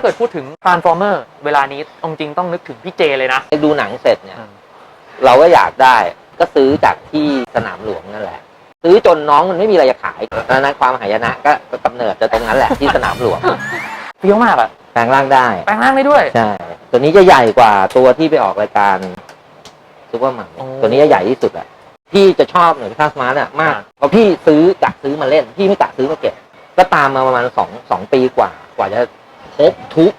าเกิดพูดถึง Transformer เวลานี้องจริงต้องนึกถึงพี่เจเลยนะ ดูหนังเสร็จเนี่ย อืม เราก็อยากได้ก็ซื้อจากที่สนามหลวงนั่นแหละ ซื้อจนน้องมันไม่มีอะไรจะขายดังนั้นความหายนะก็ก็กำเนิดจะตรงนั้นแหละที่สนามหลวงเฟี้ยวมากอะแปลงร่างได้แปลงร่างได้ด้วย ใช่ตัวนี้จะใหญ่กว่าตัวที่ไปออกรายการซูเปอร์มันโอ้ตัวนี้จะใหญ่ที่สุดอะพี่จะชอบหน่วยพิฆาตสมาร์ทอะมากอ่า เพราะพี่ซื้อกะซื้อมาเล่น พี่ไม่กะซื้อมาเก็บ ก็ตามมาประมาณสองสองปีกว่า กว่าจะ ครบทุก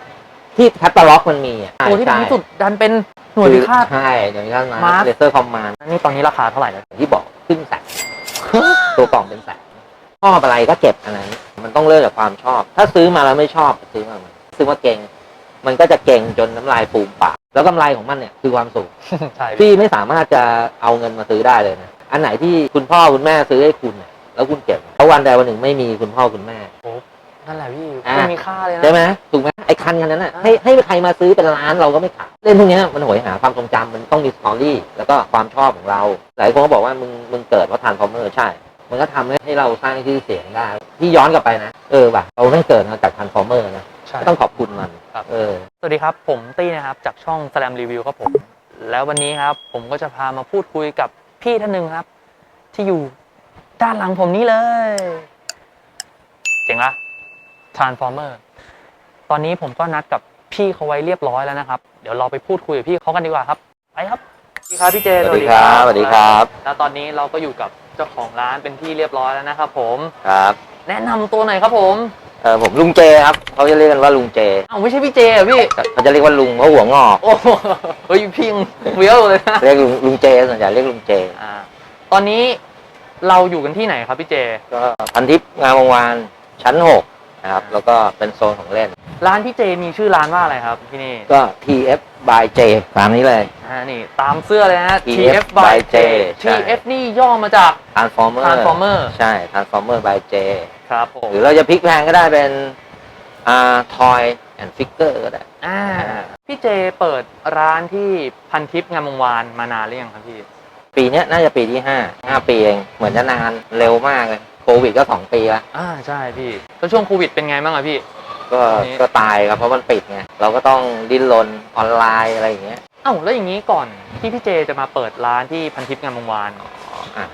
ที่แคตตาล็อกมันมีอะตัวที่ดังที่สุดดันเป็นหน่วยพิฆาตใช่หน่วยพิฆาตสมามาร์ร์คทเลเซอร์คอมมานนี่ตอนนี้ราคาเท่าไหร่แล้วอย่างที่บอกขึ้นแสนตัวกล่องเป็นแสนชอบอะไรก็เก็บอันนั้น มันต้องเริ่มจากความชอบ ถ้าซื้อมาแล้วไม่ชอบซื้อมาทำไมซื้อมาเก่ง มันก็จะเก่งจนน้ำลายฟูมปากแล้วกำไรของมันเนี่ยคือความสุขใช่พี่พี่ไม่สามารถจะเอาเงินมาซื้อได้เลยนะอันไหนที่คุณพ่อคุณแม่ซื้อให้คุณเนี่ยแล้วคุณเก็บแล้ววันใดวันหนึ่งไม่มีคุณพ่อคุณแม่ นั่นแหละพี่อ่า ไม่มีค่าเลยนะ ใช่ไหมถูกไหมไอ้คันกันนั้นน่ะอ่า ให้ให้ใครมาซื้อเป็นล้านเราก็ไม่ขายเล่นพวกเนี้ยมันโหยหาความทรงจำมันต้องมีสตอรี่แล้วก็ความชอบของเรา หลายคนก็บอกว่ามึงมึงเกิดเพราะทานฟอร์เมอร์ใช่ มันก็ทำให้ให้เราสร้างชื่อเสียงได้ที่ย้อนกลับไปนะ เออว่ะเราไม่เกิดมาจากทานฟอร์เมอร์นะใช่ ก็ต้องขอบคุณมันครับ เออ สวัสดีครับ ผมตี้นะครับ จากช่อง Slam Review ครับผม แล้ววันนี้ครับ ผมก็จะพามาพูดคุยกับพี่ท่านหนึ่งครับ ที่อยู่ด้านหลังผมนี้เลย เจ๋งละ Transformer ตอนนี้ผมก็นัดกับพี่เขาไว้เรียบร้อยแล้วนะครับ เดี๋ยวเราไปพูดคุยกับพี่เขากันดีกว่าครับไปครับสวัสดีครับพี่เจสวัสดีครับสวัสดีครับแล้วตอนนี้เราก็อยู่กับเจ้าของร้านเป็นที่เรียบร้อยแล้วนะครับ ผมครับ แนะนำตัวหน่อยครับผมเออผมลุงเจครับเขาจะเรียกกันว่าลุงเจอ้าวไม่ใช่พี่เจเหรอพี่เขาจะเรียกว่าลุงเพราะหัวงอกโอ้โหเฮ้ยพี่ยังเฟี้ยวเลยนะเรียกลุงลุงเจส่วนใหญ่เรียกลุงเจอ่าตอนนี้เราอยู่กันที่ไหนครับพี่เจก็พันทิพย์งามวงวานชั้นหก นะครับ แล้วก็เป็นโซนของเล่น ร้านพี่เจมีชื่อร้านว่าอะไรครับที่นี่ก็ TF by J ตามนี้เลย อ่านี่ตามเสื้อเลยนะ TF TF by by J J ใช่ TF นี่ย่อมาจาก Transformer Transformer ใช่ Transformer by J ครับผมหรือเราจะพลิกแพลงก็ได้เป็นอ่า Toy and Figure ก็ได้ อ่าพี่เจเปิดร้านที่พันทิพย์งามวงวานมานานหรือยังครับพี่ ปีเนี้ยน่าจะปีที่5 5ปีเอง เหมือนจะนานเร็วมากเลยโค วิดก็2ปีละอ่าใช่พี่ แล้วช่วงโควิดเป็นไงบ้างอะพี่ ก็ตอนนี้ ก็ตายครับเพราะมันปิดไงเราก็ต้องดิ้นรนออนไลน์อะไรอย่างเงี้ยเอ้าแล้วอย่างนี้ก่อนที่พี่เจจะมาเปิดร้านที่พันทิพย์งามวงวานอะ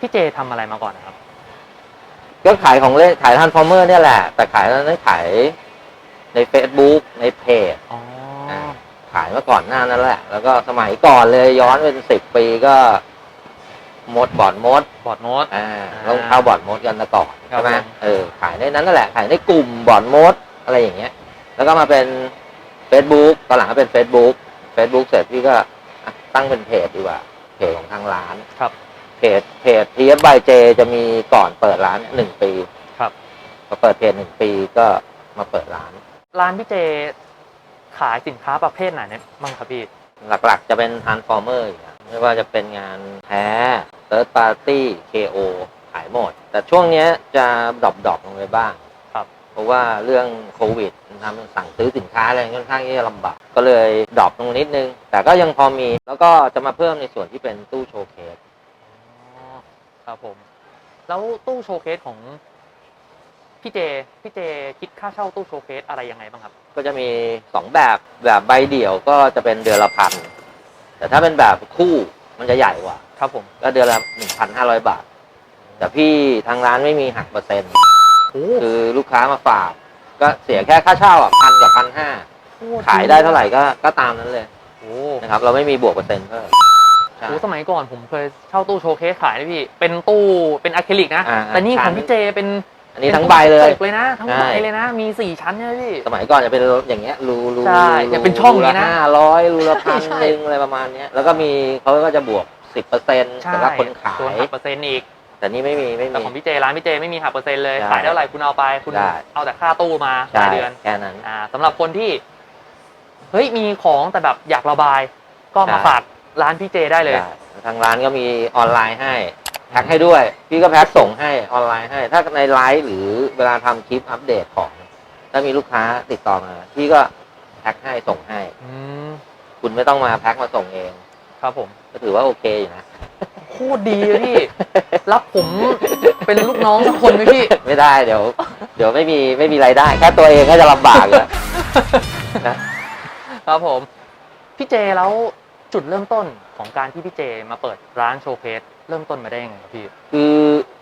พี่เจทำอะไรมาก่อนนะครับ ก็ขายของเล่นขายทันฟอร์เมอร์เนี่ยแหละ แต่ขายนั้นขายใน Facebook ในเพจ อ๋อขายมาก่อนหน้านั้นแหละ แล้วก็สมัยก่อนเลยย้อนเป็นสิบปีก็ มดบอร์ดมดบอร์ดโน้ต อ่าต้องเข้าบอร์ดมดกันแต่ก่อนครับใช่ไหมผม เออขายในนั้นนั่นแหละ ขายในกลุ่มบอร์ดมดอะไรอย่างเงี้ย แล้วก็มาเป็น Facebook ตอนหลังก็เป็น Facebook Facebook เสร็จพี่ก็อะตั้งเป็นเพจดีกว่าเพจของทางร้าน ครับ เพจเพจ TF by J จะมีก่อนเปิดร้านหนึ่งปีครับ พอเปิดเพจหนึ่งปีก็มาเปิดร้าน ร้านพี่เจขายสินค้าประเภทไหนเนี่ยบ้างครับพี่ หลักๆจะเป็น Transformer อยู่นะ ไม่ว่าจะเป็นงานแท้ Third Party KO ขายหมด แต่ช่วงเนี้ยจะดรอปดอปลงไปบ้าง ครับ เพราะว่าเรื่องโควิดทำให้สั่งซื้อสินค้าอะไรค่อนข้างที่จะลำบาก ก็เลยดรอปลงนิดนึง แต่ก็ยังพอมี แล้วก็จะมาเพิ่มในส่วนที่เป็นตู้โชว์เคส อ๋อครับผม แล้วตู้โชว์เคสของพี่เจพี่เจคิดค่าเช่าตู้โชว์เคสอะไรยังไงบ้างครับ ก็จะมีสองแบบแบบใบเดี่ยวก็จะเป็นเดือนละพัน แต่ถ้าเป็นแบบคู่มันจะใหญ่กว่า ครับผมก็เดือนละหนึ่งพันห้าร้อยบาท แต่พี่ทางร้านไม่มีหักเปอร์เซ็นต์ โอ้คือลูกค้ามาฝาก ก็เสียแค่ค่าเช่าอะพันกับพันห้าขายได้เท่าไหร่ก็ก็ตามนั้นเลยโอ้นะครับ เราไม่มีบวกเปอร์เซ็นต์เพิ่มใช่ โหสมัยก่อนผมเคยเช่าตู้โชว์เคสขายนะพี่ เป็นตู้เป็นอะคริลิกนะ อ่าแต่นี่ใช่ของพี่เจเป็น อันนี้ทั้งใบเลยป็นตู้พลาสติกเลยนะทั้งใบใช่ เลยนะมีสี่ชั้นใช่ไหมพี่ สมัยก่อนจะเป็นอย่างเงี้ยรูรูใช่จะเป็นช่องอย่างนี้นะห้าร้อยรูละพันใช่หนึ่งอะไรประมาณเนี้ยแล้วก็มีเขาก็จะบวกสิบเปอร์เซ็นต์ใช่สำหรับคนขาส่วนย หักเปอร์เซ็นต์อีกแต่นี่ไม่มีไม่แต่มี ของพี่เจร้านพี่เจไม่มีหักเปอร์เซ็นต์เลยใช่ขายได้เท่าไหร่คุณเอาไปคุณได้ เอาแต่ค่าตู้มาใช่รายเดือน แค่นั้น อ่าสำหรับคนที่ เฮ้ยมีของแต่แบบอยากระบาย ก็มาใช่ ฝากร้านพี่เจได้เลยได้ทางร้านก็มีออนไลน์ให้ แพ็คให้ด้วย พี่ก็แพ็คส่งให้ออนไลน์ให้ ถ้าในไลฟ์หรือเวลาทำคลิปอัปเดตของ ถ้ามีลูกค้าติดต่อมา พี่ก็แพ็คให้ส่งให้อืมคุณไม่ต้องมาแพ็คมาส่งเอง ครับผม ก็ถือว่าโอเคอยู่นะโคตรดีเลยพี่ รับผมเป็นลูกน้องสักคนไหมพี่ ไม่ได้เดี๋ยว เดี๋ยวไม่มีไม่มีรายได้ แค่ตัวเองก็จะลำบากแล้วนะครับผม พี่เจแล้วจุดเริ่มต้นของการที่พี่เจมาเปิดร้านโชว์เคส เริ่มต้นมาได้ยังไงครับพี่ คือ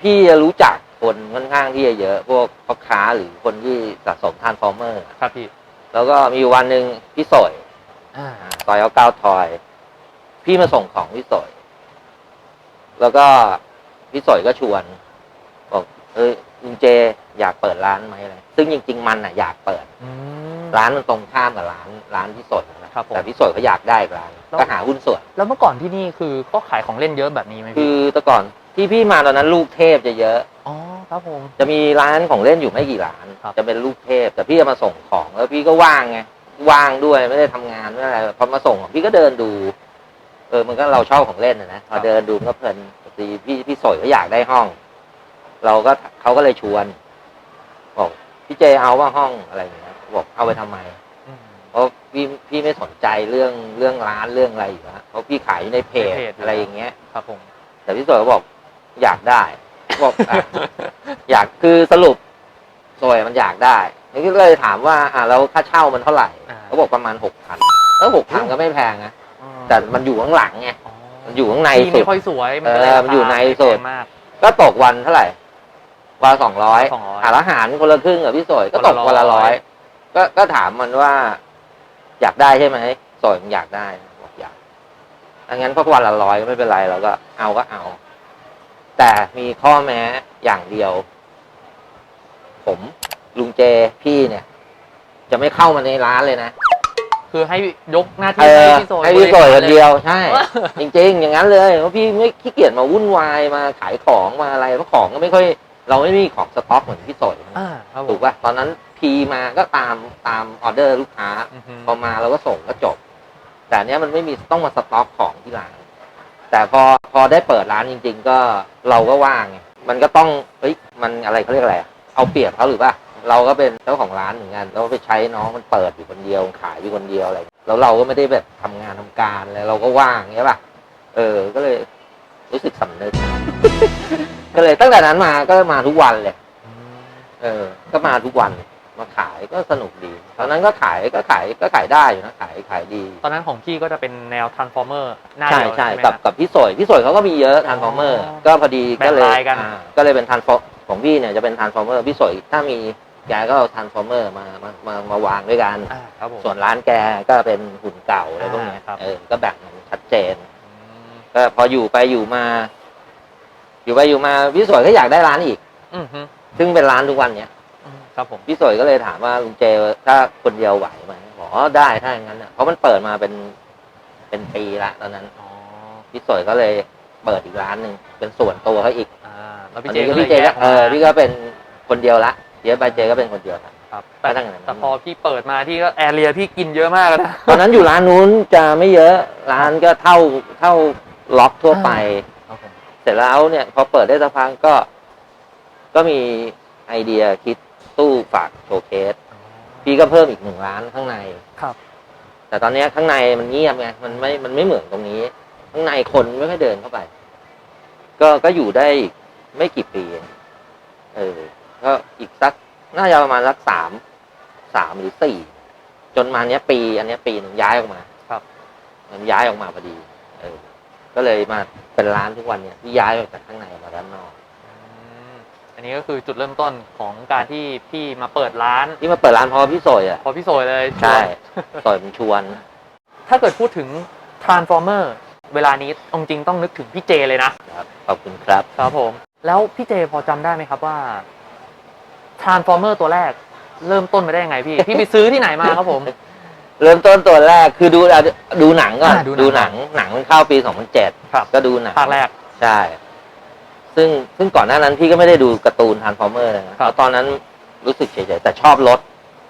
พี่รู้จักคนค่อนข้างที่จะเยอะ พวกพ่อค้าหรือคนที่สะสมทานฟอร์เมอร์ ครับพี่แล้วก็มีอยู่วันหนึ่งพี่สอยอ่าซอยเอาเก้าทอย พี่มาส่งของพี่สอย แล้วก็พี่สอยก็ชวนบอกเอ้ยลุงเจอยากเปิดร้านไหมอะไรซึ่งจริง ๆ มันอะอยากเปิด อืมร้านมันตรงข้ามกับร้านร้านพี่สดนะ ครับผม แต่พี่สดเขาอยากได้อีกร้านแล้ว ก็หาหุ้นส่วน แล้วเมื่อก่อนที่นี่คือก็ขายของเล่นเยอะแบบนี้ไหมคืพี่อแต่ก่อนที่พี่มาตอนนั้นลูกเทพจะเยอะ อ๋อครับผม จะมีร้านของเล่นอยู่ไม่กี่ร้าน ครับ จะเป็นลูกเทพ แต่พี่จะมาส่งของแล้วพี่ก็ว่างไง ว่างด้วยไม่ได้ทำงานไม่ได้อะไรพอมาส่งพี่ก็เดินดู เออมันก็เราชอบของเล่นนะนะพอเดินดูมันก็เพลินพอดีพี่พี่สอยก็อยากได้ห้อง เราก็เขาก็เลยชวนบอกพี่เจเอาว่าห้องอะไรอย่างเงี้ยบอกเอาไปทำไม อืมเพราะ พี่พี่ไม่สนใจเรื่องเรื่องร้านเรื่องอะไรอยู่แล้วเพราะพี่ขายอยู่ในเพจในเพจอยู่แล้วอะไรอย่างเงี้ย ครับผม แต่พี่สวยก็บอกอยากได้ บอกอะ อยากคือสรุปสวยมันอยากได้นี่ก็เลยถามว่าอ่าแล้วค่าเช่ามันเท่าไหร่อ่า เขาบอกประมาณหกพันแล้วหกพันก็ไม่แพงนะอ๋อแต่มันอยู่ข้างหลังไงมันอยู่ข้างในที่สุไม่ด ค่อยสวยเออก็เลยรามันอยู่ในคาสุดแพงมาก ก็ตกวันเท่าไหร่วันสองร้อย200หารอาหารคนละครึ่งกับพี่สวยก็ตกควันนละละร้ร้ออย ยก็ก็ถามมันว่า อยากได้ใช่ไหมสวยมันอยากได้บอกอยากดังนั้นพอวันละร้อยก็ไม่เป็นไรเราก็เอาก็เอา แต่มีข้อแม้อย่างเดียว ผมลุงเจพี่เนี่ย จะไม่เข้ามาในร้านเลยนะคือให้ยกหน้าเอที่ให้อพี่โซยให้พี่สวยคนเดียวใช่เลยจริง ๆ อย่างนั้นเลยเพราะพี่ไม่ขี้เกียจมาวุ่นวายมาขายของมาอะไรเพราะของก็ไม่ค่อย เราไม่มีของสต็อกเหมือนพี่สวยอ่าครับผมถูกป่ะตอนนั้น พีมาก็ตามตามออเดอร์ลูกค้าพอมาเราก็ส่งก็จบ แต่เนี้ยมันไม่มีต้องมาสต็อกของที่ร้าน แต่พอพอได้เปิดร้านจริง ๆ ก็เราก็ว่างไงมันก็ต้องเฮ้ยมันอะไรเขาเรียกอะไรเอาเปรียบเขาหรือป่ะเราก็เป็นเจ้าของร้านเหมือนกันเราไปใช้น้องมันเปิดอยู่คนเดียวขายอยู่คนเดียวอะไรแล้วเราก็ไม่ได้แบบทำงานทำการอะไรเราก็ว่างใช่ป่ะเออก็เลยรู้สึกสำนึก ก็เลยตั้งแต่นั้นมาก็มาทุกวันเลย เออ ก็มาทุกวัน มาขายก็สนุกดีตอนนั้นก็ขายก็ขายก็ขายได้อยู่นะขายขายดี ตอนนั้นของพี่ก็จะเป็นแนว transformer หน้าใช่เดียวใช่ไหมกับฮะ กับพี่สวยพี่สวยเขาก็มีเยอะทานฟอร์เมอร์ อ๋อก็พอดีก็เลยแบ่งลายกัน อ่าก็เลยเป็นทานฟอของพี่เนี่ยจะเป็นทานฟอร์เมอร์พี่สวยถ้ามีแกก็เอาทานฟอร์เมอร์มามามามาวางด้วยกัน อ่าครับผม ส่วนร้านแกก็เป็นหุ่นเก่าอะไรพวกเนี้ยอ่าครับ เออก็แบ่งกันชัดเจน อืมก็พออยู่ไปอยู่มา อยู่ไปอยู่มาพี่สวยก็อยากได้ร้านอีก อืมฮึซึ่งเป็นร้านทุกวันเนี้ยอืม ครับผมพี่สวยก็เลยถามว่าลุงเจถ้าคนเดียวไหวไหมบอกอ๋อได้ถ้าอย่างนั้นน่ะเพราะมันเปิดมาเป็นเป็นปีละตอนนั้นอ๋อพี่สวยก็เลยเปิดอีกร้านหนึ่งเป็นส่วนตัวเขาอีกอ่าแล้วตพี่อนเจนี้ก็ก็เลยพี่เจแยก็กอเออกอมาพี่ก็เป็นคนเดียวละเดี๋ยวไปเจก็เป็นคนเดียวละครับแต่ก็ตั้งแต่นั้นแต่พอพี่เปิดมาที่ก็แอเรียพี่กินเยอะมากนะตอนนั้นอยู่ร้านนู้นจะไม่เยอะร้านก็เท่าเท่าล็อกทั่วไปครับผมเสร็จแล้วเนี่ยพอเปิดได้สักพักก็ ก็มีไอเดียคิด ตู้ฝากโชว์เคส พี่ก็เพิ่มอีกหนึ่งร้านข้างใน ครับ แต่ตอนเนี้ยข้างในมันเงียบไง มันไม่ มันไม่เหมือนตรงนี้ ข้างในคนไม่ค่อยเดินเข้าไป ก็ ก็อยู่ได้อีกไม่กี่ปีเองเออ ก็อีกสัก น่าจะประมาณสักสาม สามหรือสี่ จนมาเนี้ยปี อันเนี้ยปีหนึ่งย้ายออกมาครับ มันย้ายออกมาพอดี เออ ก็เลยมาเป็นร้านทุกวันเนี่ยที่ย้ายออกจากข้างในมาด้านนอก อืมอันนี้ก็คือจุดเริ่มต้นของการที่พี่มาเปิดร้าน ที่มาเปิดร้านเพราะพี่โซยอะ พอพี่โซยเลยใช่ชวนโซยมันชวน ถ้าเกิดพูดถึง transformer เวลานี้เอาจริงๆต้องนึกถึงพี่เจเลยนะครับ ขอบคุณครับ ครับผม แล้วพี่เจพอจำได้ไหมครับว่า transformer ตัวแรก เริ่มต้นมาได้ยังไงพี่ พี่ไปซื้อที่ไหนมาครับผม เริ่มต้นตัวแรกคือดูอะดูหนังก่อนอ่าดูดูหหนันังงหนังมันเข้าปี 2007 ครับ ก็ดูหนังภาคแรก ใช่ ซึ่งซึ่งก่อนหน้านั้นพี่ก็ไม่ได้ดูการ์ตูนทานฟอร์เมอร์เลยนะครับเพราะตอนนั้นรู้สึกเฉยๆแต่ชอบรถ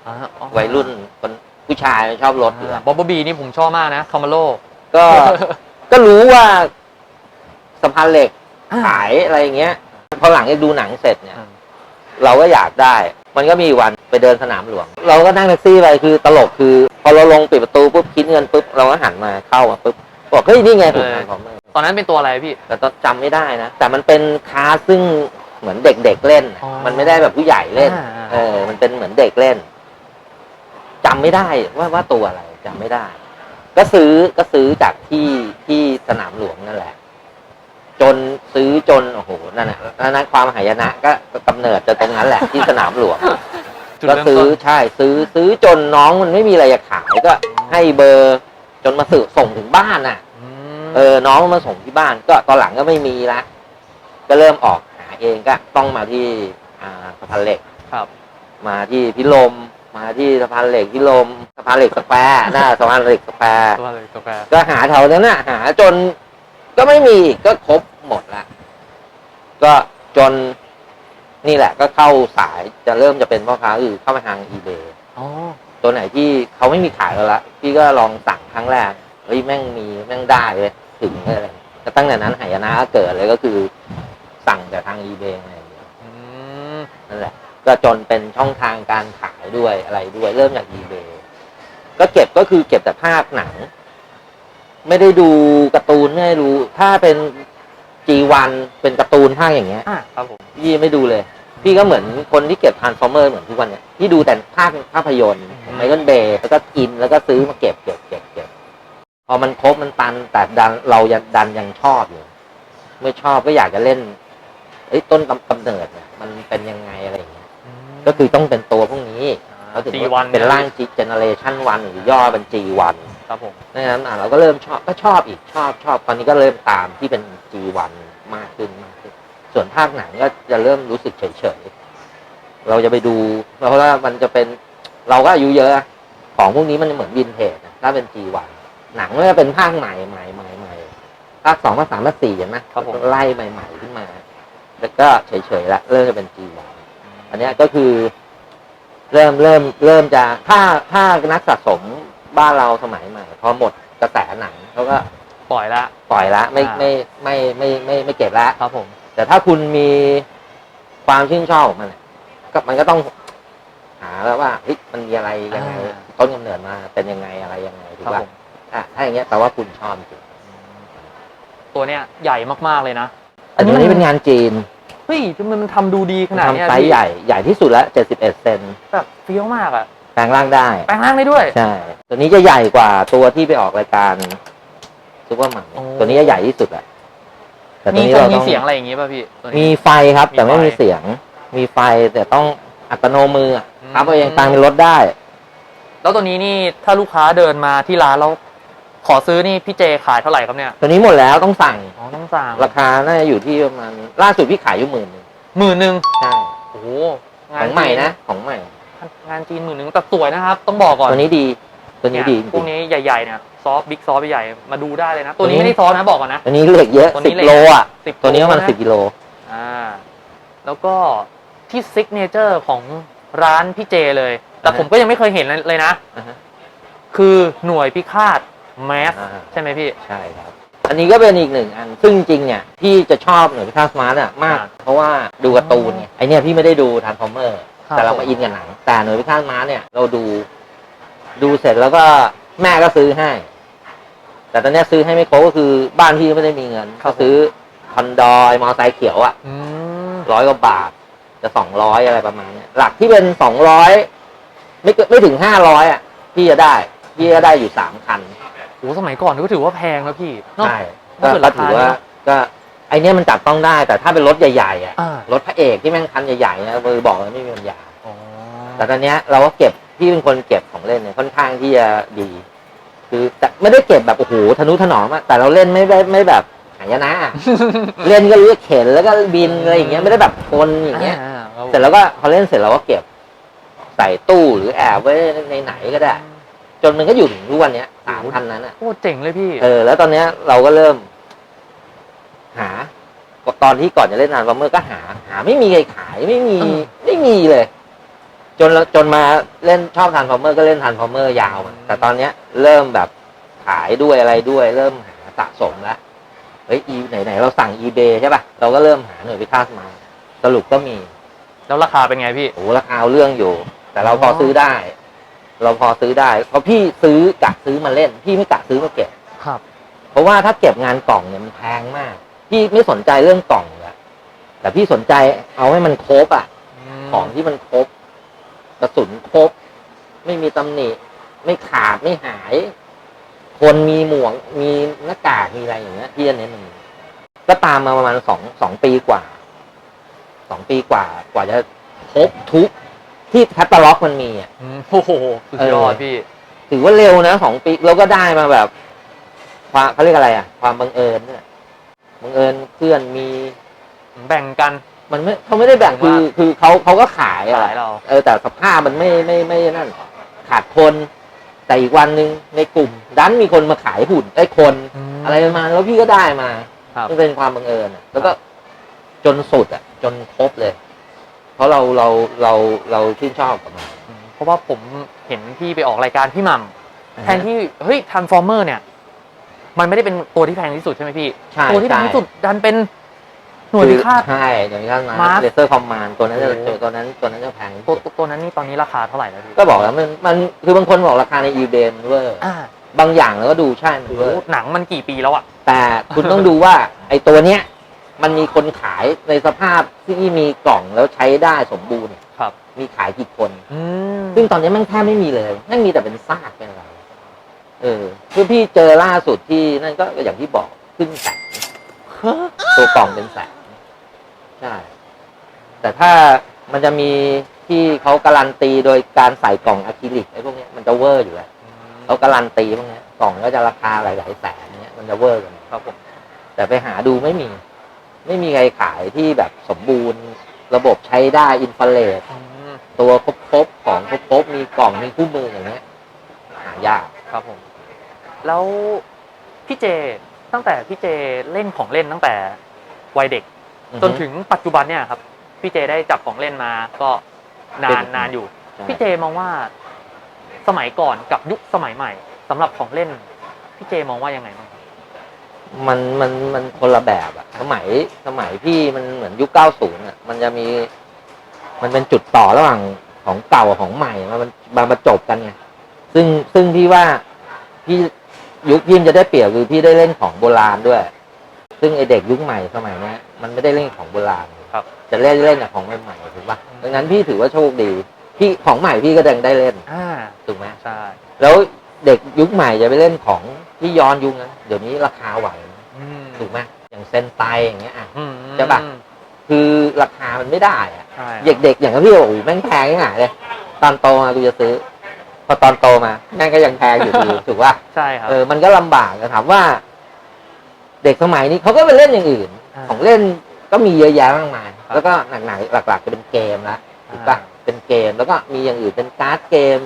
อ่าอ๋อวัยรุ่นคนผู้ชายชอบรถอยู่แล้วบ๊อบบี้นี่ผมชอบมากนะคาร์มาโล ก็ ก็รู้ว่าสะพานเหล็กขายอะไรอย่างเงี้ยพอหลังจากดูหนังเสร็จเนี่ย เราก็อยากได้ มันก็มีวันไปเดินสนามหลวง เราก็นั่งแท็กซี่ไปคือตลกคือ พอเราลงปิดประตูปุ๊บคิดเงินปุ๊บเราก็หันมาเข้ามาปุ๊บ บอกเฮ้ยนี่ไงผมทานฟอร์เมอร์ตอนนั้นเป็นตัวอะไรพี่ แต่ตอนจำไม่ได้นะ แต่มันเป็นคลาสซึ่งเหมือนเด็กๆเล่น อ๋อมันไม่ได้แบบผู้ใหญ่เล่น อ่าอ่า เออ มันเป็นเหมือนเด็กเล่นจำไม่ได้ว่าว่าตัวอะไรจำไม่ได้ ก็ซื้อก็ซื้อจากที่ที่สนามหลวงนั่นแหละ จนซื้อจนโอ้โหนั่นแหละนั่นความหายนะก็กำเนิดจะตรงนั้นแหละที่สนามหลวง จุดก็เริ่มซื้อต้น ใช่ซื้อซื้อจนน้องมันไม่มีอะไรจะขายก็ให้เบอร์ จนมาสื่อส่งถึงบ้านน่ะมเออ น้องมาส่งที่บ้าน ก็ตอนหลังก็ไม่มีละ ก็เริ่มออกหาเองก็ต้องมาที่อ่าสะพานเหล็ก ครับ มาที่พิลม มาที่สะพานเหล็กพิลมสะพานเหล็กสแควร์หน้าสะพานเหล็กสแควร์ตัวเลยกาแฟก็หาแถวนั้นน่ะ หาจนก็ไม่มีอีกก็ครบหมดละก็จนนี่แหละ ก็เข้าสายจะเริ่มจะเป็นพ่อค้าอือเข้าไปทางอีเบ อ๋อ ตัวไหนที่เขาไม่มีขายแล้วละพี่ก็ลองสั่งครั้งแรกเฮ้ยแม่งมีแม่งได้เลยถึงอะไรก็ตั้งแต่นั้นหายนะก็เกิดเลยก็คือสั่งจากทางอีเบอะไรอย่างเงี้ยอืมนั่นแหละ ก็จนเป็นช่องทางการขายด้วยอะไรด้วย เริ่มจากอีเบก็เก็บก็คือเก็บแต่ภาคหนัง ไม่ได้ดูการ์ตูนไม่ได้รู้ถ้าเป็น G1 เป็นการ์ตูนภาคอย่างเงี้ยอะครับผมพี่ไม่ดูเลย พี่ก็เหมือนคนที่เก็บทานฟอร์เมอร์เหมือนทุกวันเนี่ยพี่ดูแต่ภาคภาพยนตร์ไมเคิลเบย์แล้วก็กินแล้วก็ซื้อมาเก็บเก็บเก็บเก็บพอมันครบมันตันแต่ดันเรายังดันยังชอบอยู่ไม่ชอบก็อยากจะเล่นเอ้ยต้นกำกำเนิดเนี่ยมันเป็นยังไงอะไรอย่างเงี้ยก็คือต้องเป็นตัวพวกนี้เขาถึงจีว่าวันเป็นร่างจีเจเนเรชันวันหรือย่อเป็น G1 ครับผมดังนั้นอะเราก็เริ่มชอบก็ชอบอีกชอบชอบตอนนี้ก็เริ่มตามที่เป็น G1 มากขึ้นมากขึ้น ส่วนภาคหนังก็จะเริ่มรู้สึกเฉยๆ เราจะไปดูเพราะว่ามันจะเป็นเราก็อายุเยอะ ของพวกนี้มันเหมือนวินเทจนะถ้าเป็น G1 หนังมันจะเป็นภาคใหม่ใหม่ใหม่ใหม่ภาคสองภาคสามภาคสี่เห็นไหมครับผมไล่ใหม่ ๆ ขึ้นมา แล้วก็เฉยๆละเริ่มจะเป็น G1 อันเนี้ยก็คือ เริ่มเริ่มเริ่มจะถ้าถ้านักสะสมบ้านเราสมัยใหม่ พอหมดกระแสหนังเขาก็ปล่อยละ ปล่อยละ ไม่อ่าไม่ไม่ไม่ไม่ไม่เก็บละครับผม แต่ถ้าคุณมีความชื่นชอบของมันอะก็มันก็ต้องหาแล้วว่าเฮ้ยมันมีอะไรยังไง อ่า ต้นกำเนิดมาเป็นยังไงอะไรยังไงถูกครับป่ะผมอะถ้าอย่างเงี้ยแปลว่าคุณชอบจริงตัวเนี้ยใหญ่มากๆเลยนะอันนี้เป็นงานจีนเฮ้ยทำไมมันทำดูดีขนาดเนี้ยทำไซส์พี่ใหญ่ใหญ่ที่สุดแล้ว71เซนแบบเฟี้ยวมากอะแปลงร่างได้ แปลงร่างได้ด้วย ใช่ ตัวนี้จะใหญ่กว่าตัวที่ไปออกรายการซูเปอร์มันโอ้ ตัวนี้จะใหญ่ที่สุดอะ แต่ตัวมีนี้คงเรามีต้องเสียงอะไรอย่างงี้ป่ะพี่ตัวนี้ มีไฟครับ แต่ไม่มีไฟมีเสียง มีไฟแต่ต้องอัตโนมืออะอืม ทำเอาเองตามเป็นรถได้ แล้วตัวนี้นี่ถ้าลูกค้าเดินมาที่ร้านแล้วขอซื้อนี่พี่เจขายเท่าไหร่ครับเนี่ยตัวนี้หมดแล้วต้องสั่งอ๋อต้องสั่งราคาน่าจะอยู่ที่ประมาณล่าสุดพี่ขายอยู่หมื่นหนึ่งหมื่นหนึ่งใช่โอ้โหของใหม่นะ ของใหม่งานจีนหมื่นหนึ่งแต่สวยนะครับ ต้องบอกก่อนตัวนี้ดี ตัวนี้ดีจพวริกงนี้ใหญ่ๆเนี่ยซอฟบิ๊กซอฟใหญ่ๆมาดูได้เลยนะตัวนี้ตัวนี้ไม่ได้ซอฟนะบอกก่อนนะ ตัวนี้เหล็กเยอะตัวสินี้บเหล็กโลอะสิบตัวนี้ประมาณโลสิบกิโลอ่าแล้วก็ที่ซิกเนเจอร์ของร้านพี่เจเลย แต่อ่าฮะผมก็ยังไม่เคยเห็นเลยนะอ่าฮะคือหน่วยพิฆาตแมสอ่าใช่ไหมพี่ ใช่ครับ อันนี้ก็เป็นอีกหนึ่งอัน ซึ่งจริงๆเนี่ยพี่จะชอบหน่วยพิฆาตสมาร์ทอะมากอ่าเพราะว่าดูการ์ตูนไงไอเนี่ยพี่ไม่ได้ดูทานฟอร์เมอร์ครับแต่เรามาอินกับหนัง แต่หน่วยพิฆาตสมาร์ทเนี่ยเราดู ดูเสร็จแล้วก็แม่ก็ซื้อให้ แต่ตอนเนี้ยซื้อให้ไม่ครบก็คือบ้านพี่ไม่ได้มีเงินครัก็บซื้อคอนดอยมอไซค์เขียวอะอืมร้อยกว่าบาท จะสองร้อยอะไรประมาณเนี้ยหลักที่เป็นสองร้อยไม่เกินไม่ถึงห้าร้อยอะ พี่จะได้พี่ก็ได้อยู่สามคันโอ้สมัยก่อนก็ถือว่าแพงแล้วพี่เนอะใช่ถ้าก็เกิดก็ราคาถือว่าเนี่ยก็ไอเนี้ยมันจับต้องได้ แต่ถ้าเป็นรถใหญ่ๆอะอ่ารถพระเอกที่แม่งคันใหญ่ๆนะมือบอกเลยไม่มีปัญญาอ๋อแต่ตอนเนี้ยเราก็เก็บ พี่เป็นคนเก็บของเล่นเนี่ยค่อนข้างที่จะดี คือแต่ไม่ได้เก็บแบบโอ้โหทนุถนอมอะแต่เราเล่นไม่ได้ไม่แบบหายนะอะเล่นก็รู้เข็นแล้วก็บินอะไรอย่างเงี้ยไม่ได้แบบคนอย่างเงี้ยอ่าครับผมเสร็จแล้วก็พอเล่นเสร็จเราก็เก็บใส่ตู้หรือแอบไว้ในไหนก็ได้ จนมันก็อยู่ถึงทุกวันเนี้ยสามพันนั้นอะโอ้เจ๋งเลยพี่ เออแล้วตอนเนี้ยเราก็เริ่ม หาตอนที่ก่อนจะเล่นนานฟอร์เมอร์ก็หา หาไม่มีใครขายไม่มีอืมไม่มีเลย จนเราจนมาเล่นชอบทานฟอร์เมอร์ก็เล่นทานฟอร์เมอร์ยาวมาแต่ตอนเนี้ยเริ่มแบบขายด้วยอะไรด้วย เริ่มหาสะสมแล้วเฮ้ยอีไหนไหนๆเราสั่ง eBay ใช่ป่ะเราก็เริ่มหาหน่วยพิฆาตมา สรุปก็มีแล้วราคาเป็นไงพี่โอ้โหราคาเอาเรื่องอยู่ แต่เราพออ๋อซื้อได้ เราพอซื้อได้เพราะพี่ซื้อกะซื้อมาเล่น พี่ไม่กะซื้อมาเก็บครับ เพราะว่าถ้าเก็บงานกล่องเนี่ยมันแพงมาก พี่ไม่สนใจเรื่องกล่องเลยแต่พี่สนใจเอาให้มันครบอะ ของที่มันครบ กระสุนครบ ไม่มีตำหนิ ไม่ขาดไม่หาย คนมีหมวกมีหน้ากากมีอะไรอย่างเงี้ยที่จะเน้นตรงนี้ก็ตามมาประมาณสองสองปีกว่าสองปีกว่ากว่าจะครบทุกที่แคตตาล็อกมันมีอะอืมโอ้โหสุดยอดเออพี่ ถือว่าเร็วนะสองปีแล้วก็ได้มาแบบ ความเขาเรียกอะไรอะ ความบังเอิญเนี่ยบังเอิญเพื่อนมีแบ่งกัน มันไม่เขาไม่ได้แบ่งผมคืว่า อคือเขาเขาก็ขายอะขายเรา เออแต่สภาพมันไม่ไม่ไม่นั่น ขาดคนแต่อีกวันหนึ่งในกลุ่ม ดันมีคนมาขายหุ่นไอ้คน อะไรประมาณแล้วพี่ก็ได้มาครับ มันเป็นความบังเอิญอะแล้วก็จนสุดอะ จนครบเลย เพราะเราเราเราเราชื่นชอบกับมัน อืมเพราะว่าผมเห็นพี่ไปออกรายการพี่หม่ำแทนที่เฮ้ยทันฟอร์เมอร์เนี่ย มันไม่ได้เป็นตัวที่แพงที่สุดใช่ไหมพี่ ใช่ตัวที่แพงที่สุดดันเป็น หน่วยพิฆาต ใช่หน่วยพิฆาตมามาร์คเลเซอร์คอมมานตัวนั้นจะโอ้โหตัวนั้นตัวนั้นจะแพงที่ตัวสุดตัวนั้นนี่ตอนนี้ราคาเท่าไหร่แล้วพี่ก็บอกแล้วมันมันคือบางคนบอกราคาในอีเบนเวอร์อ่าบางอย่างแล้วก็ดูใช่มันโอ้โหเวอร์หนังมันกี่ปีแล้วอะ แต่คุณต้องดูว่า ไอ้ตัวเนี้ยมันมีคนขายในสภาพที่มีกล่องแล้วใช้ได้สมบูรณ์ครับ มีขายกี่คน อืมซึ่งตอนนี้แมันแทบไม่มีเลยแม่งมีแต่เป็นซากเป็นอะไร เออ คือพี่เจอล่าสุดที่นั่นก็อย่างที่บอกขึ้นแสนเฮ้อตัวกล่องเป็นแสน ใช่ แต่ถ้ามันจะมีที่เขาการันตีโดยการใส่กล่องอะคริลิกไอ้พวกเนี้ยมันจะเวอร์อยู่แล้วเขาการันตีพวกเนี้ยกล่องก็จะราคาหลายๆแสนเนี้ยมันจะเวอร์กันครับผมแต่ไปหาดูไม่มี ไม่มีใครขายที่แบบสมบูรณ์ ระบบใช้ได้อินฟราเรดอืมตัวครบๆของครบๆมีกล่องมีคู่มืออย่างเงี้ยหายากครับผม แล้วพี่เจตั้งแต่พี่เจเล่นของเล่นตั้งแต่วัยเด็ก จนถึงปัจจุบันเนี่ยครับ พี่เจได้จับของเล่นมาก็นานนานอยู่ ใช่ พี่เจมองว่าสมัยก่อนกับยุคสมัยใหม่สำหรับของเล่น พี่เจมองว่ายังไงบ้างครับ มันมันมันคนละแบบอะสมัยสมัยพี่มันเหมือนยุค 90อะมันจะมี มันเป็นจุดต่อระหว่างของเก่ากับของใหม่มามันมาประจบกันไงซึ่งซึ่งพี่ว่าพี่ยุคยิมจะได้เปรียบคือพี่ได้เล่นของโบราณด้วย ซึ่งไอเด็กยุคใหม่สมัยเนี้ยมันไม่ได้เล่นของโบราณครับจะเล่นเล่นกับของใหม่ๆถูกปะอืมดังนั้นพี่ถือว่าโชคดีพี่ของใหม่พี่ก็ยังได้เล่นอ่าถูกไหมใช่แล้วเด็กยุคใหม่จะไปเล่นของที่ย้อนยุคนั้นเดี๋ยวนี้ราคาไหวนะอืมถูกไหมอย่างเซนไตอย่างเงี้ยอะอืมใช่ปะคือราคามันไม่ได้อะใช่เด็กๆอย่างพี่บอกโอ้โหแม่งแพงยังไงเลยตอนโตมากูจะซื้อ พอตอนโตมาแม่งก็ยังแพงอยู่ดีถูกป่ะใช่ครับเออมันก็ลำบากแต่ถามว่า เด็กสมัยนี้เขาก็ไปเล่นอย่างอื่นอ่าของเล่นก็มีเยอะแยะมากมายครับแล้วก็หนักๆหลักๆจะเป็นเกมละถูกป่ะอ่าเป็นเกมแล้วก็มีอย่างอื่นเป็นการ์ดเกม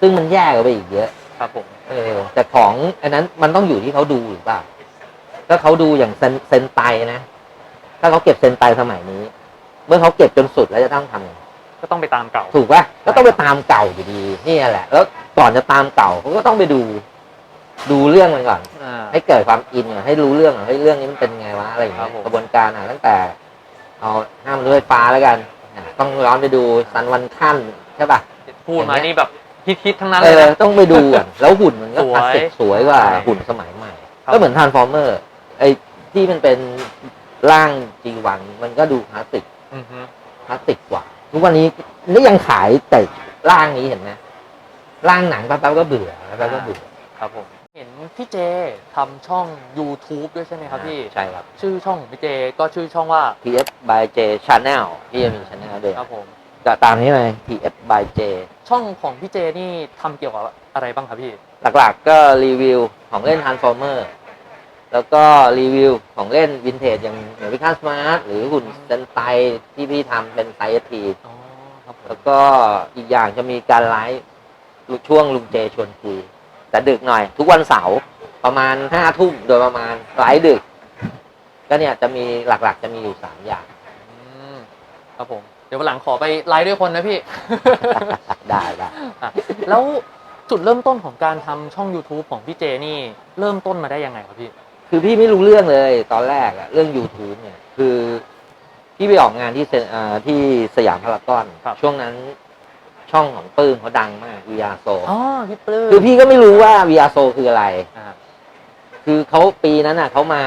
ซึ่งมันแยกออกไปอีกเยอะ ครับผม เออ แต่ของอันนั้นมันต้องอยู่ที่เขาดูหรือเปล่าถ้าเขาดูอย่างเซนเซนไตนะ ถ้าเขาเก็บเซนไตสมัยนี้ เมื่อเขาเก็บจนสุดแล้วจะต้องทำไงก็ต้องไปตามเก่า ถูกป่ะก็ต้องไปตามเก่าอยู่ดี นี่แหละ แล้วก่อนจะตามเก่าเขาก็ต้องไปดู ดูเรื่องมันก่อน อ่า ให้เกิดความอินก่อนให้รู้เรื่องก่อนให้เรื่องนี้มันเป็นไงวะอะไรอย่างครัเงี้บผมยกระบวนการอะตั้งแต่ เอาห้ามด้วยไฟฟ้าแล้วกันอะต้องย้อนไปดูซันวันขั้นใช่ป่ะ พูดมานี่แบบฮิตๆทั้งนั้นเอเลยอนะ ต้องไปดูก่อนแล้วหุ่นมันก็สวยคลาสสิกสวยกว่าใช่หุ่นสมัยใหม่ ครับ ก็เหมือนทานฟอร์เมอร์ไอ้ที่มันเป็นร่าง G1 มันก็ดูคลาสสิกอือฮึคลาสสิกกว่า ทุกวันนี้นี่ยังขายแต่ร่างนี้เห็นไหมร่างหนังแป๊บๆก็เบื่อแป๊บๆก็เบื่อ ครับผม เห็นพี่เจทำช่อง YouTube ด้วยใช่ไหมครับพี่ ใช่ครับ ชื่อช่องของพี่เจก็ชื่อช่องว่า TF by J Channel ที่จะมี Channel ด้วยครับผมก็ตามนี้เลย TF by J ช่องของพี่เจนี่ทำเกี่ยวกับอะไรบ้างครับพี่ หลักๆก็รีวิวของเล่น Transformer แล้วก็รีวิวของเล่นวินเทจอย่างเหนือพิฆาตสมาร์ทหรือหุ่นเซนไตที่พี่ทำเป็นไซเอทีอ๋อครับผมแล้วก็อีกอย่างจะมีการไลฟ์ช่วงลุงเจชวนคุย แต่ดึกหน่อย ทุกวันเสาร์ประมาณห้าทุ่มโดยประมาณไลฟ์ดึก ก็เนี่ยจะมีหลักๆ จะมีอยู่สามอย่าง อืมครับผม เดี๋ยววันหลังขอไปไลฟ์ด้วยคนนะพี่ ได้ได้อะแล้วจุดเริ่มต้นของการทำช่อง YouTube ของพี่เจนี่เริ่มต้นมาได้ยังไงครับพี่ คือพี่ไม่รู้เรื่องเลยตอนแรกอะเรื่อง YouTube เนี่ย คือ พี่ไปออกงานที่เซนอ่าที่สยามพารากอนครับ ช่วงนั้น ช่องของปื้มเขาดังมาก VR s o อ๋อพี่ปลื้มคือพี่ก็ไม่รู้ว่า VR s o คืออะไร อ่าคือเขาปีนั้นน่ะเขามา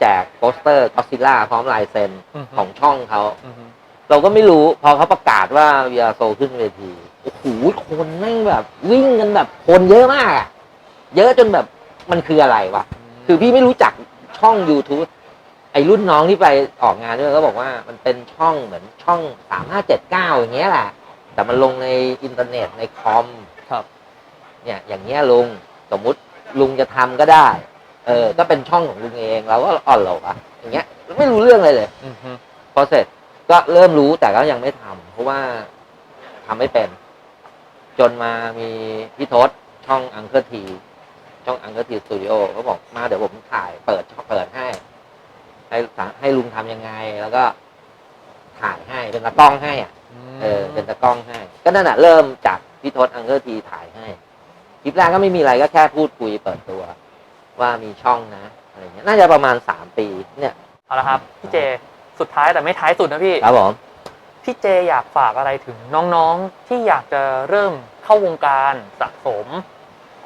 แจกโปสเตอร์ก็ซิล่าพร้อมลายเซ็นอือฮึของช่องเขาอือฮึเราก็ไม่รู้พอเขาประกาศว่า VR s o ขึ้นเวที โอ้โห คนแม่งแบบ วิ่งกันแบบคนเยอะมากอะเยอะจนแบบมันคืออะไรวะ คือพี่ไม่รู้จักช่อง YouTube ไอ้รุ่นน้องที่ไปออกงานด้วยก็บอกว่ามันเป็นช่องเหมือนช่องสามห้าเจ็ดเก้าอย่างเงี้ยแหละ แต่มันลงในอินเทอร์เน็ตในคอมครับเนี่ยอย่างเงี้ยลุงสมมุติลุงจะทำก็ได้ เออ ก็เป็นช่องของลุงเองเราก็อ่อนเหรอวะอย่างเงี้ยไม่รู้เรื่องเลยเลยอือฮึพอเสร็จก็เริ่มรู้แต่ก็ยังไม่ทำเพราะว่าทำไม่เป็น จนมามีพี่ทศช่องอังเคิลทีช่องอังเคิลทีสตูดิโอเขาบอกมาเดี๋ยวผมถ่ายเปิดช่องเปิดให้ให้ให้ลุงทำยังไงแล้วก็ ถ่ายให้เป็นตากล้องให้อะเออเป็นตากล้องให้ ก็นั่นแหะเริ่มจากพี่ทศอังเคิลทีถ่ายให้คลิปแรกก็ไม่มีอะไรก็แค่พูดคุยเปิดตัว ว่ามีช่องนะอะไรเงี้ยน่าจะประมาณสามปีเนี่ยเอาละครับพี่เจสุดท้ายแต่ไม่ท้ายสุดนะพี่ครับผมพี่เจอยากฝากอะไรถึงน้องๆที่อยากจะเริ่มเข้าวงการสะสม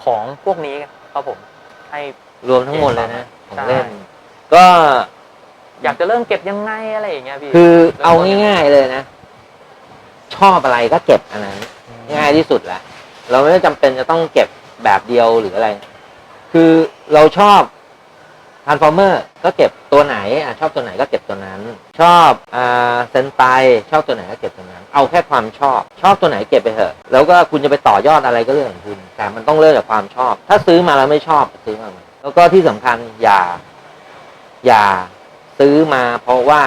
ของพวกนี้ครับผมให้รวมทั้งหมดเลยนะของใช่เล่น ก็ อยากจะเริ่มเก็บยังไงอะไรอย่างเงี้ยพี่คือเอาง่ายๆเลยนะ ชอบอะไรก็เก็บอันนั้น ง่ายที่สุดแหละ เราไม่จำเป็นจะต้องเก็บแบบเดียวหรืออะไร คือเราชอบ Transformer ก็เก็บตัวไหนอะชอบตัวไหนก็เก็บตัวนั้น ชอบอ่าเซนไตชอบตัวไหนก็เก็บตัวนั้น เอาแค่ความชอบชอบตัวไหนเก็บไปเถอะ แล้วก็คุณจะไปต่อยอดอะไรก็เรื่องของคุณ แต่มันต้องเริ่มจากความชอบ ถ้าซื้อมาแล้วไม่ชอบซื้อมาแล้วก็ที่สำคัญอย่า อย่า ซื้อมา เพราะว่า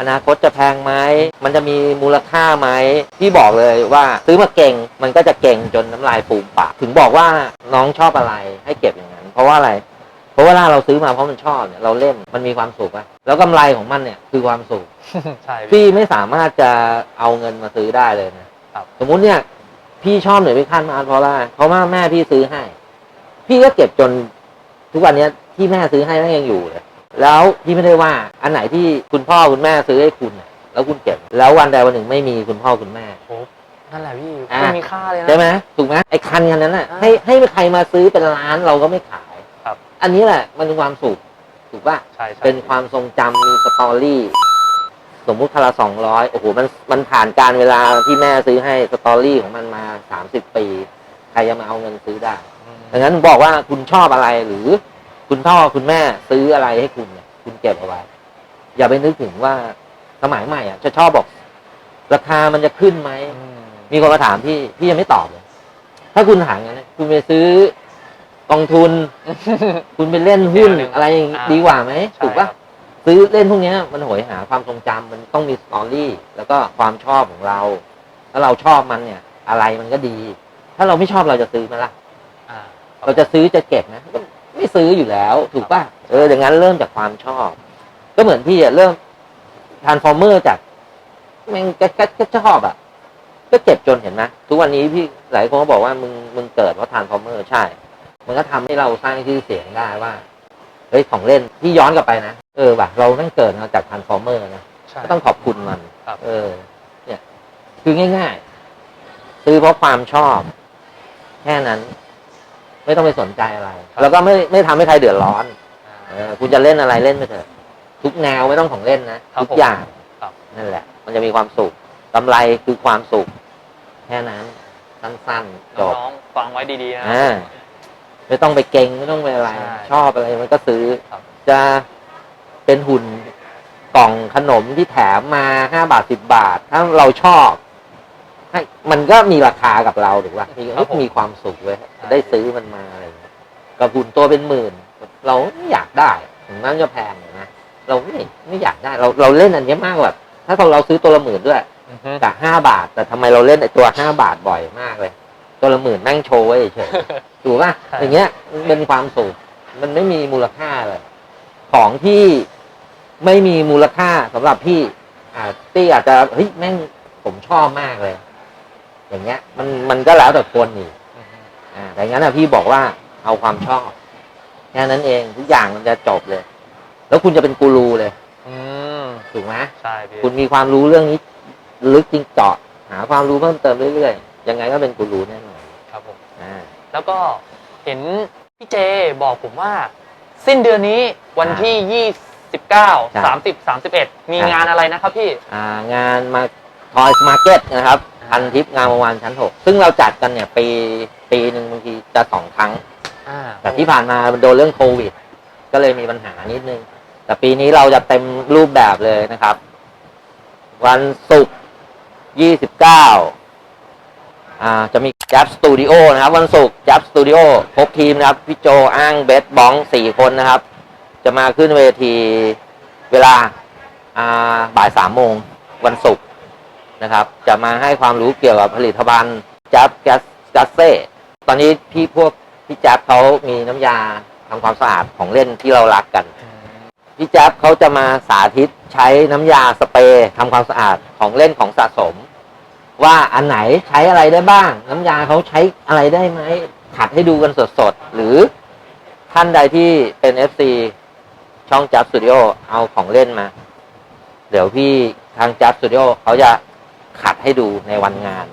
อนาคตจะแพงไหมมันจะมีมูลค่าไหมพี่บอกเลยว่าซื้อมาเก่งมันก็จะเก่งจนน้ำลายฟูมปากถึงบอกว่าน้องชอบอะไรให้เก็บอย่างนั้น เพราะว่าอะไร เพราะเวลาเราซื้อมาเพราะมันชอบเนี่ยเราเล่นมันมีความสุขอะแล้วกำไรของมันเนี่ยคือความสุขใช่พี่พี่ไม่สามารถจะเอาเงินมาซื้อได้เลยนะครับสมมุติเนี่ย พี่ชอบหน่วยพิฆาตมาเพราะว่าเพราะว่าแม่พี่ซื้อให้ พี่ก็เก็บจนทุกวันเนี้ยที่แม่ซื้อให้แม่งยังอยู่เลย แล้วพี่ไม่ได้ว่า อันไหนที่คุณพ่อคุณแม่ซื้อให้คุณน่ะแล้วคุณเก็บ แล้ววันใดวันหนึ่งไม่มีคุณพ่อคุณแม่โอ้นั่นแหละพี่อะไม่มีค่าเลยนะ ใช่ไหมถูกไหมไอ้คันคันนั้นน่ะอ่าให้ให้ใครมาซื้อเป็นล้านเราก็ไม่ขายครับ อันนี้แหละมันเป็นความสุขถูกป่ะ ใช่ใช่เป็นความทรงจำมีสตอรี่ สมมุติคาราสองร้อยโอ้โหมันมันผ่านการเวลาที่แม่ซื้อให้สตอรี่ของมันมาสามสิบปี ใครจะมาเอาเงินซื้อได้อืมดังนั้นผมบอกว่าคุณชอบอะไรหรือ คุณพ่อคุณแม่ซื้ออะไรให้คุณเนี่ยคุณเก็บเอาไว้ อย่าไปนึกถึงว่าสมัยใหม่อะจะชอบบอกราคามันจะขึ้นไหมอืมมีคนมาถามพี่พี่ยังไม่ตอบเลย ถ้าคุณถามอย่างนั้นนะคุณไปซื้อกองทุน คุณไปเล่นหุ้นเดี๋ยวหนึ่งอะไรอย่างงี้อ่าดีกว่าไหมใช่ถูกปะครับซื้อเล่นพวกเนี้ยมันโหยหาความทรงจำมันต้องมีสตอรี่ แล้วก็ความชอบของเรา ถ้าเราชอบมันเนี่ย อะไรมันก็ดี ถ้าเราไม่ชอบเราจะซื้อไหมล่ะอ่าเราจะซื้อจะเก็บนะก็ ไม่ซื้ออยู่แล้ว ถูกป่ะเอออย่างนั้นเริ่มจากความชอบ ก็เหมือนพี่อะเริ่มทานฟอร์เมอร์จากแม่งก็ก็ก็ชอบอะก็เจ็บจนเห็นไหมทุกวันนี้พี่หลายคนก็บอกว่ามึงมึงเกิดเพราะทานฟอร์เมอร์ใช่ มันก็ทำให้เราสร้างชื่อเสียงได้ว่าเฮ้ยของเล่นที่ย้อนกลับไปนะเออว่ะเราตั้งเกิดมาจากทานฟอร์เมอร์นะใช่ก็ต้องขอบคุณมันครับเออ เนี่ย คือง่าย ๆ ซื้อเพราะความชอบ แค่นั้น ไม่ต้องไปสนใจอะไร แล้วก็ไม่ไม่ทำให้ใครเดือดร้อนเออคุณจะเล่นอะไรเล่นไปเถอะ ทุกแนวไม่ต้องของเล่นนะ ครับทุกผมอย่างครับ นั่นแหละ มันจะมีความสุขกำไรคือความสุข แค่นั้น สั้นๆจบน้องๆฟังไว้ดีๆนะ อ่าไม่ต้องไปเก่งไม่ต้องไปอะไร ใช่ชอบอะไรมันก็ซื้อ ครับ จะเป็นหุ่นกล่องขนมที่แถมมาห้าบาทสิบบาท ถ้าเราชอบ ให้มันก็มีราคากับเราถูกป่ะมีครับผมมีความสุขเว้ยใช่ ได้ซื้อมันมาอะไรอย่างเงี้ยกับหุ่นตัวเป็นหมื่น เราไม่อยากได้ถึงนั้นจะแพงนะเราไม่ไม่อยากได้เราเราเล่นอันเนี้ยมากกว่าถ้าเราซื้อตัวละหมื่นด้วย อือฮึ จากห้าบาท แต่ทำไมเราเล่นไอ้ตัวห้าบาทบ่อยมากเลย ตัวละหมื่นแม่งโชว์ไว้เฉยๆ ถูกป่ะใช่ อย่างเงี้ยมันเป็นความสุขมันไม่มีมูลค่าเลย ของที่ไม่มีมูลค่าสำหรับพี่อ่าตี้อาจจะเฮ้ยแม่งผมชอบมากเลย อย่างเงี้ย มันมันก็แล้วแต่คนนี่อือฮึอ่าแต่งั้นนะพี่บอกว่าเอาความชอบแค่นั้นเองทุกอย่างมันจะจบเลย แล้วคุณจะเป็นกูรูเลย อืมถูกไหมใช่พี่คุณมีความรู้เรื่องนี้ ลึกจริงเจาะหาความรู้เพิ่มเติมเรื่อยๆยังไงก็เป็นกูรูแน่นอนครับผม อ่า แล้วก็เห็นพี่เจบอกผมว่า สิ้นเดือนนี้วันที่ 29 30 31 มีครับงานอะไรนะครับพี่ อ่างานมาทอยมาร์เก็ตนะครับไท พันทิปงามวงวานชั้นหกซึ่งเราจัดกันเนี่ยปีปีหนึ่งบางทีจะสองครั้ง อ่าแต่ที่ผ่านมามันโดนเรื่องโควิด ก็เลยมีปัญหานิดนึง แต่ปีนี้เราจะเต็มรูปแบบเลยนะครับ วันศุกร์ยี่สิบเก้าอ่าจะมีจับสตูดิโอนะครับ วันศุกร์จับสตูดิโอพบทีมนะครับ พี่โจอ้างเบสบ้องสี่คนนะครับ จะมาขึ้นเวทีเวลาอ่าบ่ายสามโมงวันศุกร์ นะครับ จะมาให้ความรู้เกี่ยวกับผลิตภัณฑ์จับแกสกัสเซ่ตอนนี้พี่พวกพี่แจ๊บเขามีน้ำยาทำความสะอาดของเล่นที่เรารักกันอืมพี่แจ๊บเขาจะมาสาธิตใช้น้ำยาสเปรย์ทำความสะอาดของเล่นของสะสม ว่าอันไหนใช้อะไรได้บ้าง น้ำยาเขาใช้อะไรได้ไหมขัดให้ดูกันสดๆหรือท่านใดที่เป็น FC ช่องจับสตูดิโอเอาของเล่นมา เดี๋ยวพี่ทางจับสตูดิโอเขาจะ ขัดให้ดูในวันงาน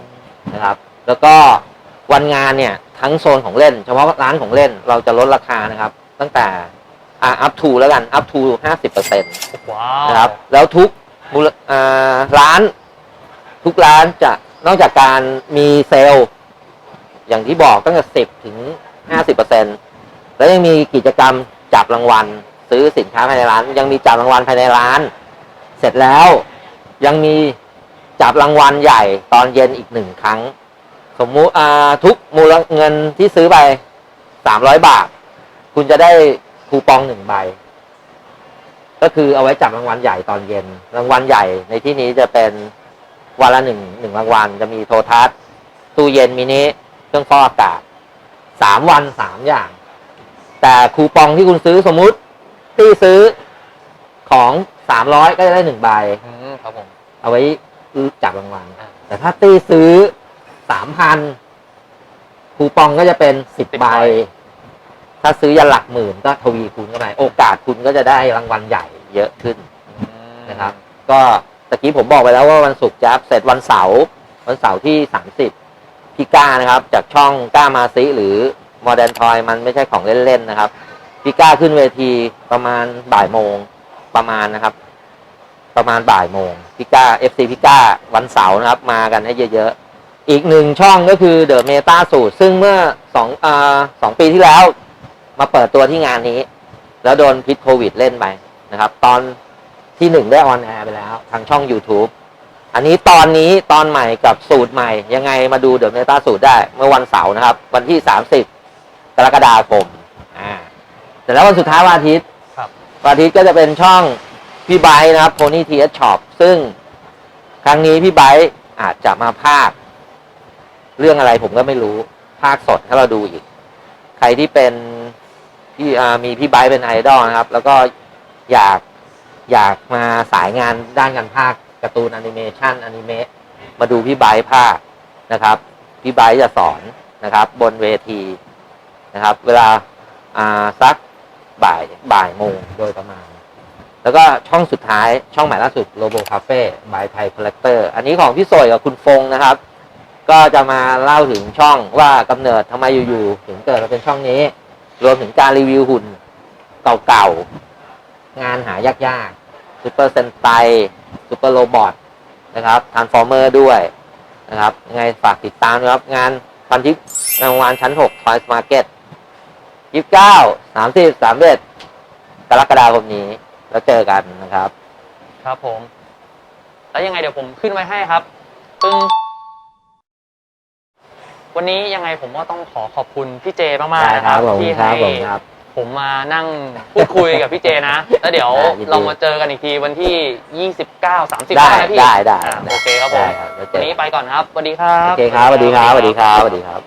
นะครับ แล้วก็วันงานเนี่ยทั้งโซนของเล่น เฉพาะร้านของเล่นเราจะลดราคานะครับ ตั้งแต่อ่า up to แล้วกัน up to ห้าสิบเปอร์เซ็นต์ว้าวนะครับ แล้วทุกมูลอ่าร้าน ทุกร้านจะนอกจากการมีเซลล์อย่างที่บอกตั้งแต่สิบถึงห้าสิบเปอร์เซ็นแล้วยังมีกิจกรรมจับรางวัล ซื้อสินค้าภายในร้าน ยังมีจับรางวัลภายในร้าน เสร็จแล้วยังมี จับรางวัลใหญ่ตอนเย็นอีกหนึ่งครั้ง สมมุติอ่าทุกมูลเงินที่ซื้อไปสามร้อยบาท คุณจะได้คูปองหนึ่งใบ ก็คือเอาไว้จับรางวัลใหญ่ตอนเย็น รางวัลใหญ่ในที่นี้จะเป็นวันละหนึ่งหนึ่งรางวัลจะมีโทรทัศน์ตู้เย็นมินิเครื่องฟอกอากาศสามวันสามอย่าง แต่คูปองที่คุณซื้อสมมุติที่ซื้อของสามร้อยก็จะได้หนึ่งใบอืมครับผมเอาไว้ จับรางวัลอ่า แต่ถ้าตี้ซื้อสามพันคูปองก็จะเป็นสิบ10ใบ ใบ ถ้าซื้อยันหลักหมื่นก็ทวีคูณเข้าไปโอกาสคุณก็จะได้รางวัลใหญ่เยอะขึ้นอืมนะครับ ก็ตะกี้ผมบอกไปแล้วว่าวันศุกร์จะเสร็จวันเสาร์วันเสาร์ที่สามสิบพี่ก้านะครับ จากช่องก้ามาซิหรือโมเด r n นทอยมันไม่ใช่ของเล่น ๆ นะครับ พี่ก้าขึ้นเวทีประมาณบ่ายโมงประมาณนะครับ ประมาณบ่ายโมงพี่ก้าเอฟซีพี่ก้าวันเสาร์นะครับ มากันให้เยอะๆ อีกหนึ่งช่องก็คือเดอะเมตาสูตร ซึ่งเมื่อสองอ่าสองปีที่แล้ว มาเปิดตัวที่งานนี้ แล้วโดนพิษโควิดเล่นไปนะครับ ตอนที่หนึ่งได้ออนแอร์ไปแล้ว ทางช่อง YouTube อันนี้ตอนนี้ตอนใหม่กับสูตรใหม่ ยังไงมาดูเดอะเมตาสูตรได้เมื่อวันเสาร์นะครับ วันที่ 30 กรกฎาคมอ่าเสร็จแล้ววันสุดท้ายวันอาทิตย์ครับวันอาทิตย์ก็จะเป็นช่อง พี่ไบร์ทนะครับ Pony t s Shop ซึ่งครั้งนี้พี่ไบร์ทอาจจะมาภาค เรื่องอะไรผมก็ไม่รู้ภาคสดให้เราดูอีก ใครที่เป็นที่มีพี่ไบร์ทเป็นไอดอลนะครับ แล้วก็อยากอยากมาสายงานด้านการภาคการ์ตูนแอนิเมชันอนิเมะมาดูพี่ไบร์ทภาคนะครับ พี่ไบร์ทจะสอนนะครับ บนเวทีนะครับ เวลาสักบ่ายบ่ายโมงโดยประมาณ แล้วก็ช่องสุดท้ายช่องใหม่ล่าสุดโลโบคาเฟ่บายไทยคอลเลกเตอร์อันนี้ของพี่สวยกับคุณฟงนะครับ ก็จะมาเล่าถึงช่องว่ากำเนิดทำไมอยู่ๆถึงเกิดมาเป็นช่องนี้ รวมถึงการรีวิวหุ่นเก่าๆ งานหายากๆซูเปอร์เซนไตซูเปอร์โรบอทนะครับทานฟอร์เมอร์ด้วยนะครับยังไงฝากติดตามนะครับงานพันทิปรางวัลชั้น6 Toys Market 29 30 31กรกฎาคมนี้ แล้วเจอกันนะครับ ครับผม แล้วยังไงเดี๋ยวผมขึ้นไว้ให้ครับปึ้งวันนี้ยังไงผมก็ต้องขอขอบคุณพี่เจมากๆนะครับผมที่ครัให้บผมครับ ผมมานั่งพูดคุยกับพี่เจนะ แล้วเดี๋ยวได้ยินดี เรามาเจอกันอีกทีวันที่ 29 30ได้นะพี่ได้ได้อ่าได้โอเคครับผมได้ครับแล้วเจวันอนี้ไปก่อนครับสวัสดีครับ โอเคครับสวัสดีครับสวัสดีครับสวัสดีครับ